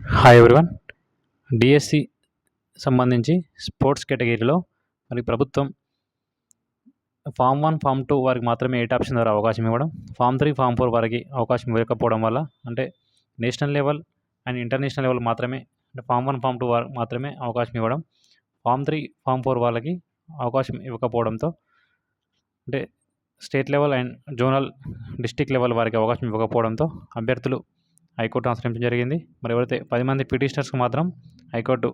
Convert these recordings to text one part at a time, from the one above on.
Hi everyone DSC సంబంధించి sports కేటగిరీలో మరి ప్రభుత్వం ఫామ్ వన్ ఫామ్ టూ వారికి మాత్రమే ఎయిట్ ఆప్షన్ ద్వారా అవకాశం ఇవ్వడం ఫామ్ త్రీ ఫామ్ ఫోర్ వారికి అవకాశం ఇవ్వకపోవడం వల్ల అంటే national level and international level మాత్రమే అంటే ఫామ్ వన్ ఫామ్ టూ వారికి మాత్రమే అవకాశం ఇవ్వడం ఫామ్ త్రీ ఫామ్ ఫోర్ వాళ్ళకి అవకాశం ఇవ్వకపోవడంతో అంటే state level and zonal district level వారికి అవకాశం ఇవ్వకపోవడంతో అభ్యర్థులు హైకోర్టు ఆశ్రయించడం జరిగింది. మరి ఎవరైతే పది మంది పిటిషనర్స్కి మాత్రం హైకోర్టు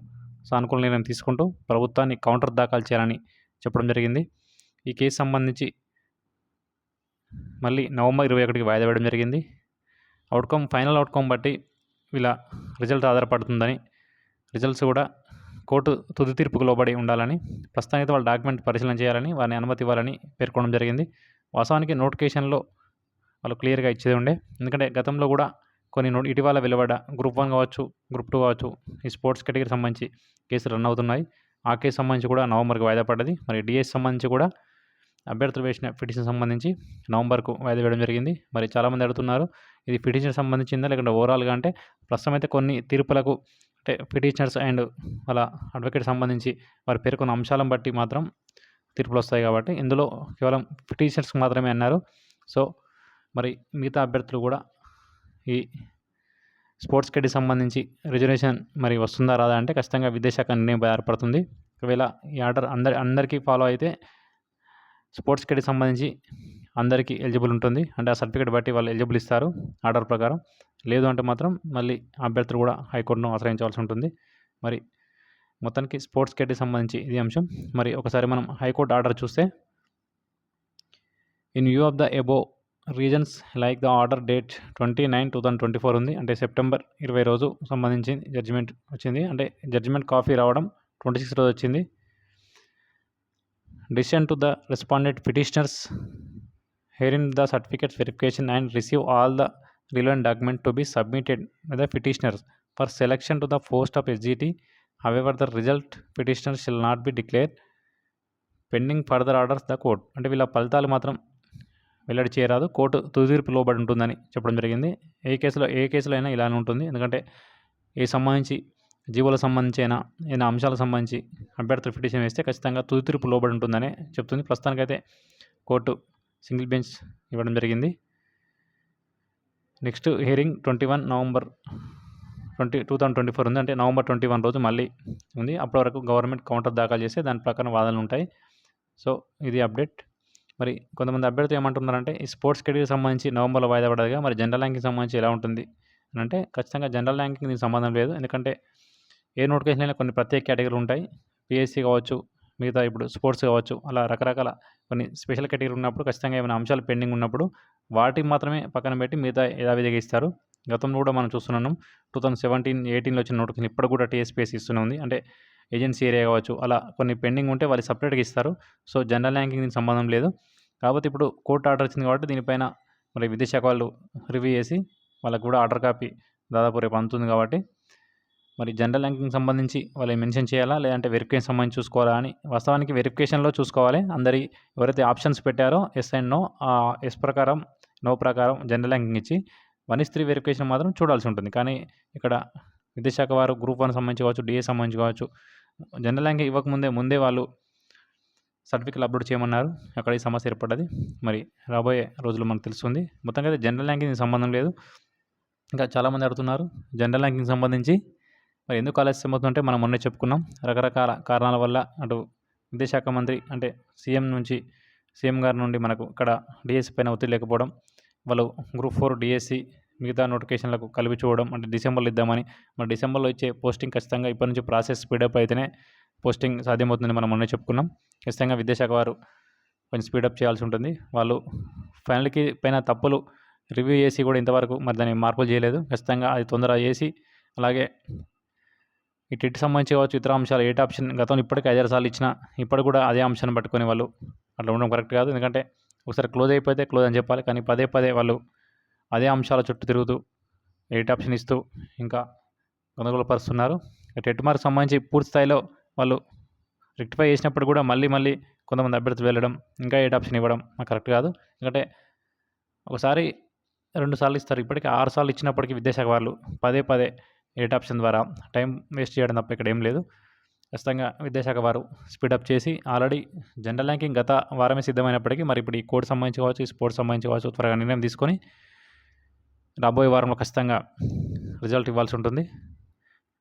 సానుకూల నిర్ణయం తీసుకుంటూ ప్రభుత్వాన్ని కౌంటర్ దాఖలు చేయాలని చెప్పడం జరిగింది. ఈ కేసు సంబంధించి మళ్ళీ నవంబర్ ఇరవై ఒకటికి వాయిదా వేయడం జరిగింది. అవుట్కమ్ ఫైనల్ అవుట్కమ్ బట్టి వీళ్ళ రిజల్ట్ ఆధారపడుతుందని రిజల్ట్స్ కూడా కోర్టు తుది తీర్పుకు లోబడి ఉండాలని ప్రస్తుతానికి వాళ్ళ డాక్యుమెంట్ పరిశీలన చేయాలని వారిని అనుమతి ఇవ్వాలని పేర్కొనడం జరిగింది. వాస్తవానికి నోటిఫికేషన్లో వాళ్ళు క్లియర్గా ఇచ్చేది ఉండే. ఎందుకంటే గతంలో కూడా కొన్ని నోటి ఇటీవల వెలువడ గ్రూప్ వన్ కావచ్చు గ్రూప్ టూ కావచ్చు ఈ స్పోర్ట్స్ కేటగిరీ సంబంధించి కేసులు రన్ అవుతున్నాయి. ఆ కేసు సంబంధించి కూడా నవంబర్కి వాయిదా పడ్డది. మరి డిఎస్ సంబంధించి కూడా అభ్యర్థులు వేసిన పిటిషన్ సంబంధించి నవంబర్కు వాయిదా వేయడం జరిగింది. మరి చాలామంది అడుగుతున్నారు ఇది పిటిషన్ సంబంధించిందా లేకుంటే ఓవరాల్గా అంటే ప్రస్తుతం అయితే కొన్ని తీర్పులకు అంటే పిటిషనర్స్ అండ్ వాళ్ళ అడ్వకేట్ సంబంధించి వారు పేర్కొన్న అంశాలను బట్టి మాత్రం తీర్పులు వస్తాయి కాబట్టి ఇందులో కేవలం పిటిషనర్స్ మాత్రమే అన్నారు. సో మరి మిగతా అభ్యర్థులు కూడా ఈ స్పోర్ట్స్ కిట్కి సంబంధించి రిజర్వేషన్ మరి వస్తుందా రాదా అంటే ఖచ్చితంగా విద్యాశాఖ నిర్ణయం ఏర్పడుతుంది. ఒకవేళ ఈ ఆర్డర్ అందరి అందరికీ ఫాలో అయితే స్పోర్ట్స్ కిట్కి సంబంధించి అందరికీ ఎలిజిబుల్ ఉంటుంది. అంటే ఆ సర్టిఫికేట్ బట్టి వాళ్ళు ఎలిజిబుల్ ఇస్తారు ఆర్డర్ ప్రకారం. లేదు అంటే మాత్రం మళ్ళీ అభ్యర్థులు కూడా హైకోర్టును ఆశ్రయించవలసి ఉంటుంది. మరి మొత్తానికి స్పోర్ట్స్ కిట్కి సంబంధించి ఇది అంశం. మరి ఒకసారి మనం హైకోర్టు ఆర్డర్ చూస్తే in view of the above reasons like the order date twenty nine two thousand twenty four ఉంది. అంటే సెప్టెంబర్ ఇరవై రోజు సంబంధించి జడ్జిమెంట్ వచ్చింది. అంటే జడ్జిమెంట్ కాపీ రావడం ట్వంటీ సిక్స్ రోజు వచ్చింది. Decision to the respondent petitioners in the certificates verification and receive all the relevant document to be submitted by the petitioners for selection to the post of SGT however the result petitioner shall not be declare pending further orders the court అంటే వీళ్ళ ఫలితాలు మాత్రం వెల్లడి చేయరాదు. Court తుదిర్పు లోబడి ఉంటుందని చెప్పడం జరిగింది. ఏ కేసులో ఏ కేసులో అయినా ఇలానే ఉంటుంది. ఎందుకంటే ఏ సంబంధించి జీవులకు సంబంధించి అయినా ఏదైనా అంశాలకు సంబంధించి అభ్యర్థులు పిటిషన్ వేస్తే ఖచ్చితంగా తుది తీర్పు లోబడి ఉంటుందని చెప్తుంది. ప్రస్తుతానికైతే కోర్టు సింగిల్ బెంచ్ ఇవ్వడం జరిగింది. Next hearing twenty one November twenty two thousand twenty four ఉంది. అంటే నవంబర్ ట్వంటీ వన్ రోజు మళ్ళీ ఉంది. అప్పటి వరకు గవర్నమెంట్ కౌంటర్ దాఖలు చేస్తే దాని ప్రకారం వాదనలు ఉంటాయి. సో ఇది అప్డేట్. మరి కొంతమంది అభ్యర్థులు ఏమంటున్నారంటే ఈ స్పోర్ట్స్ కేటగిరీకి సంబంధించి నవంబర్లో వాయిదా పడదుగా మరి జనరల్ ర్యాంకింగ్ సంబంధించి ఎలా ఉంటుంది? అని అంటే ఖచ్చితంగా జనరల్ ర్యాంకింగ్ దీనికి సంబంధం లేదు. ఎందుకంటే ఏ నోటిఫికేషన్ అయినా కొన్ని ప్రత్యేక కేటగిరీలు ఉంటాయి. పిఎస్సి కావచ్చు మిగతా ఇప్పుడు స్పోర్ట్స్ కావచ్చు అలా రకరకాల కొన్ని స్పెషల్ కేటగిరీ ఉన్నప్పుడు ఖచ్చితంగా ఏమైనా అంశాలు పెండింగ్ ఉన్నప్పుడు వాటికి మాత్రమే పక్కన పెట్టి మిగతా యథావిధిగా ఇస్తారు. గతంలో కూడా మనం చూస్తున్నాం టూ థౌసండ్ సెవెంటీన్ ఎయిటీన్లో వచ్చిన నోటిఫికేషన్ ఇప్పుడు కూడా టీఎస్పీఎస్ ఇస్తూనే ఉంది. అంటే ఏజెన్సీ ఏరియా కావచ్చు అలా కొన్ని పెండింగ్ ఉంటే వాళ్ళు సపరేట్గా ఇస్తారు. సో జనరల్ ర్యాంకింగ్ దీనికి సంబంధం లేదు. కాకపోతే ఇప్పుడు కోర్టు ఆర్డర్ వచ్చింది కాబట్టి దీనిపైన మరి విదేశాఖ వాళ్ళు రివ్యూ చేసి వాళ్ళకు కూడా ఆర్డర్ కాపీ దాదాపు రేపు అందుతుంది కాబట్టి మరి జనరల్ ర్యాంకింగ్ సంబంధించి వాళ్ళు మెన్షన్ చేయాలా? లేదంటే వెరిఫికేషన్ సంబంధించి చూసుకోవాలా అని వాస్తవానికి వెరిఫికేషన్లో చూసుకోవాలి. అందరి ఎవరైతే ఆప్షన్స్ పెట్టారో ఎస్ అండ్ నో ఎస్ ప్రకారం నో ప్రకారం జనరల్ ర్యాంకింగ్ ఇచ్చి వన్ ఇస్ త్రీ వెరిఫికేషన్ మాత్రం చూడాల్సి ఉంటుంది. కానీ ఇక్కడ విద్యాశాఖ వారు గ్రూప్ వన్ సంబంధించి కావచ్చు డిఏ సంబంధించి కావచ్చు జనరల్ ర్యాంక్ ఇవ్వకముందే ముందే వాళ్ళు సర్టిఫికెట్ అప్లోడ్ చేయమన్నారు. అక్కడ ఈ సమస్య ఏర్పడ్డది. మరి రాబోయే రోజులు మనకు తెలుస్తుంది. మొత్తంగా అయితే జనరల్ ర్యాంకింగ్ సంబంధం లేదు. ఇంకా చాలామంది అడుగుతున్నారు. జనరల్ ర్యాంకింగ్ సంబంధించి మరి ఎందుకు ఆలస్యం అవుతుందంటే మనం మొన్నే చెప్పుకున్నాం. రకరకాల కారణాల వల్ల అటు విద్యాశాఖ మంత్రి అంటే సీఎం నుంచి సీఎం గారి నుండి మనకు ఇక్కడ డిఎస్సి పైన ఒత్తిడి లేకపోవడం వాళ్ళు గ్రూప్ ఫోర్ డిఎస్సి మిగతా నోటిఫికేషన్లకు కలిపి చూడడం అంటే డిసెంబర్లో ఇద్దామని. మరి డిసెంబర్లో ఇచ్చే పోస్టింగ్ ఖచ్చితంగా ఇప్పటి నుంచి ప్రాసెస్ స్పీడప్ అయితేనే పోస్టింగ్ సాధ్యమవుతుందని మనం మొన్న చెప్పుకున్నాం. ఖచ్చితంగా విద్యాశాఖ వారు కొంచెం స్పీడప్ చేయాల్సి ఉంటుంది. వాళ్ళు ఫైనల్కి పైన తప్పులు రివ్యూ చేసి కూడా ఇంతవరకు మరి దాన్ని మార్పులు చేయలేదు. ఖచ్చితంగా అది తొందరగా చేసి అలాగే ఈ టిట్ సంబంధించి కావచ్చు ఇతర అంశాలు ఏట్ ఆప్షన్ గతంలో ఇప్పటికీ ఐదారు సార్లు ఇచ్చిన ఇప్పుడు కూడా అదే అంశాన్ని పట్టుకొని వాళ్ళు అట్లా ఉండడం కరెక్ట్ కాదు. ఎందుకంటే ఒకసారి క్లోజ్ అయిపోతే క్లోజ్ అని చెప్పాలి. కానీ పదే పదే వాళ్ళు అదే అంశాల చుట్టూ తిరుగుతూ ఎయిట్ ఆప్షన్ ఇస్తూ ఇంకా గందరగోళపరుస్తున్నారు. టెట్ మార్క్ సంబంధించి పూర్తి స్థాయిలో వాళ్ళు రెక్టిఫై చేసినప్పుడు కూడా మళ్ళీ మళ్ళీ కొంతమంది అభ్యర్థులు వెళ్ళడం ఇంకా ఎయిట్ ఆప్షన్ ఇవ్వడం మాకు కరెక్ట్ కాదు. ఎందుకంటే ఒకసారి రెండు సార్లు ఇస్తారు. ఇప్పటికీ ఆరు సార్లు ఇచ్చినప్పటికీ విద్యాశాఖ వాళ్ళు పదే పదే ఎయిట్ ఆప్షన్ ద్వారా టైం వేస్ట్ చేయడం తప్ప ఇక్కడ ఏం లేదు. ఖచ్చితంగా విద్యాశాఖ వారు స్పీడప్ చేసి ఆల్రెడీ జనరల్ ర్యాంకింగ్ గత వారమే సిద్ధమైనప్పటికీ మరి ఇప్పుడు ఈ కోడ్ సంబంధించి కావచ్చు ఈ స్పోర్ట్స్ సంబంధించి కావచ్చు త్వరగా నిర్ణయం తీసుకొని రాబోయే వారంలో ఖచ్చితంగా రిజల్ట్ ఇవ్వాల్సి ఉంటుంది.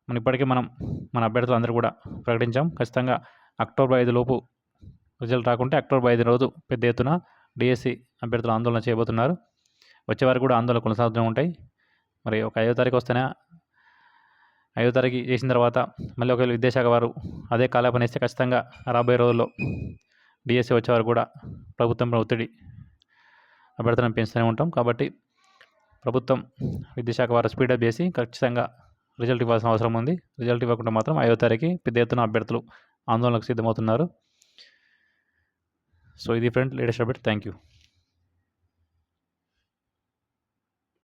మన ఇప్పటికే మనం మన అభ్యర్థులు అందరూ కూడా ప్రకటించాం. ఖచ్చితంగా అక్టోబర్ ఐదు లోపు రిజల్ట్ రాకుంటే అక్టోబర్ ఐదు రోజు పెద్ద ఎత్తున డిఎస్సి అభ్యర్థులు ఆందోళన చేయబోతున్నారు. వచ్చేవారు కూడా ఆందోళన కొనసాగుతూనే ఉంటాయి. మరి ఒక ఐదో తారీఖు వస్తేనే ఐదో తారీఖు చేసిన తర్వాత మళ్ళీ ఒకవేళ విద్యాశాఖ వారు అదే కాలాపన ఇస్తే ఖచ్చితంగా రాబోయే రోజుల్లో డిఎస్సి వచ్చేవారు కూడా ప్రభుత్వంపై ఒత్తిడి అభ్యర్థులను పెంచుతూనే ఉంటాం. కాబట్టి ప్రభుత్వం విద్యాశాఖ వారు స్పీడప్ చేసి ఖచ్చితంగా రిజల్ట్ ఇవ్వాల్సిన అవసరం ఉంది. రిజల్ట్ ఇవ్వకుండా మాత్రం ఐదో తారీఖు పెద్ద ఎత్తున అభ్యర్థులు ఆందోళనకు సిద్ధమవుతున్నారు. సో ఇది friend latest update. Thank you